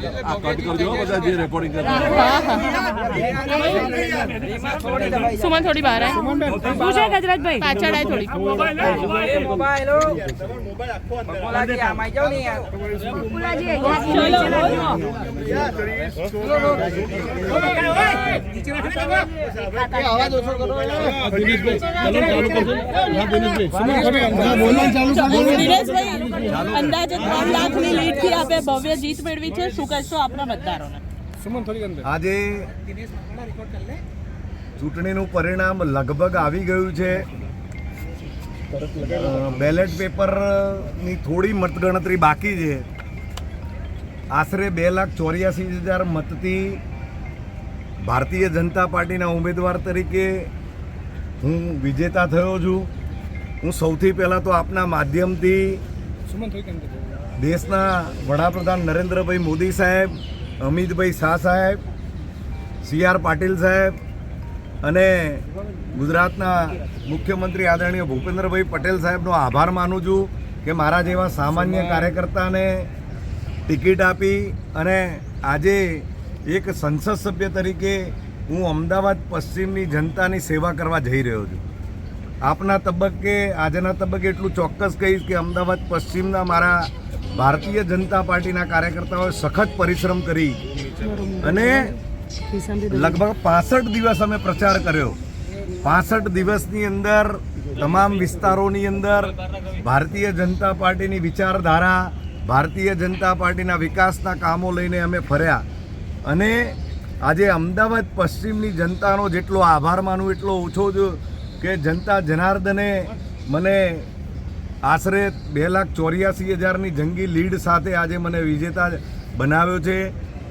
આ કટ કરજો બધા જે રેકોર્ડિંગ કરે હા હા સુમન થોડી બહાર શું છે ગજરાજભાઈ? પાછળ આય થોડી. મોબાઈલ મોબાઈલ આમાં જાવ ને યાર દિનેશભાઈ. અંદાજે ત્રણ લાખની લીડથી આપે ભવ્ય જીત મેળવી છે. શું કહેશો આપણા મતદારોને? આજે ચૂંટણીનું પરિણામ લગભગ આવી ગયું છે. બેલેટ પેપરની થોડી મતગણતરી બાકી છે. આશરે બે લાખ ચોર્યાસી હજાર મતથી ભારતીય જનતા પાર્ટીના ઉમેદવાર તરીકે હું વિજેતા થયો છું. હું સૌથી પહેલાં તો આપના માધ્યમથી દેશના વડાપ્રધાન નરેન્દ્રભાઈ મોદી સાહેબ અમિતભાઈ શાહ સાહેબ સી આર પાટીલ સાહેબ અને ગુજરાતના મુખ્યમંત્રી આદરણીય ભૂપેન્દ્રભાઈ પટેલ સાહેબનો આભાર માનું છું કે મારા જેવા સામાન્ય કાર્યકર્તાને ટિકિટ આપી અને આજે એક સંસદ સભ્ય તરીકે હું અમદાવાદ પશ્ચિમની જનતાની સેવા કરવા જઈ રહ્યો છું. આપના તબક્કે, આજના તબક્કે એટલું ચોક્કસ કહીશ કે અમદાવાદ પશ્ચિમના મારા ભારતીય જનતા પાર્ટીના કાર્યકર્તાઓએ સખત પરિશ્રમ કરી અને લગભગ પાસઠ દિવસ અમે પ્રચાર કર્યો. પાસઠ દિવસની અંદર, તમામ વિસ્તારોની અંદર, ભારતીય જનતા પાર્ટીની વિચારધારા, ભારતીય જનતા પાર્ટીના વિકાસના કામો લઈને અમે ફર્યા. અને આજે અમદાવાદ પશ્ચિમની જનતાનો જેટલો આભાર માનું, એટલો ઓછો જો કે જનતા જનાર્દને મને આશરે બે લાખ ચોર્યાસી હજારની જંગી લીડ સાથે આજે મને વિજેતા બનાવ્યો છે.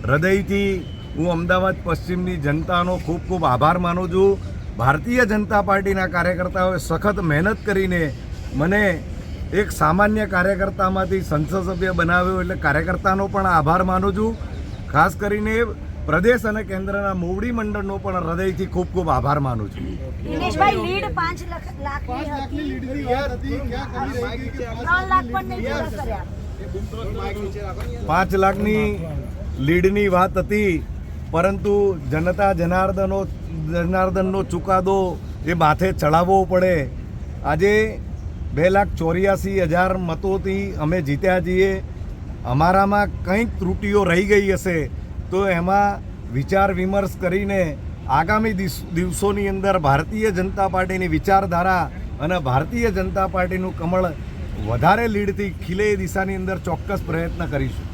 હૃદયથી હું અમદાવાદ પશ્ચિમની જનતાનો ખૂબ ખૂબ આભાર માનું છું. ભારતીય જનતા પાર્ટીના કાર્યકર્તાઓએ સખત મહેનત કરીને મને એક સામાન્ય કાર્યકર્તામાંથી સંસદ સભ્ય બનાવ્યો એટલે કાર્યકર્તાનો પણ આભાર માનું છું. ખાસ કરીને પ્રદેશ અને કેન્દ્રના મોવડી મંડળનો પણ હૃદયથી ખૂબ ખૂબ આભાર માનું છું. દિનેશભાઈ લીડ પાંચ લાખ લાખની હતી. ત્રણ લાખ પણ નહીં કર્યા. પાંચ લાખની લીડની વાત હતી પરંતુ જનતા જનાર્દનો જનાર્દનનો ચુકાદો એ માથે ચડાવવો પડે. આજે બે લાખ ચોર્યાસી હજાર મતોથી અમે જીત્યા છીએ. અમારામાં કંઈક ત્રુટીઓ રહી ગઈ હશે. તો એમાં વિચાર વિમર્શ કરીને આગામી દિવસોની અંદર ભારતીય જનતા પાર્ટીની વિચારધારા અને ભારતીય જનતા પાર્ટીનું કમળ વધારે લીડથી ખીલે દિશાની અંદર ચોક્કસ પ્રયત્ન કરીશું.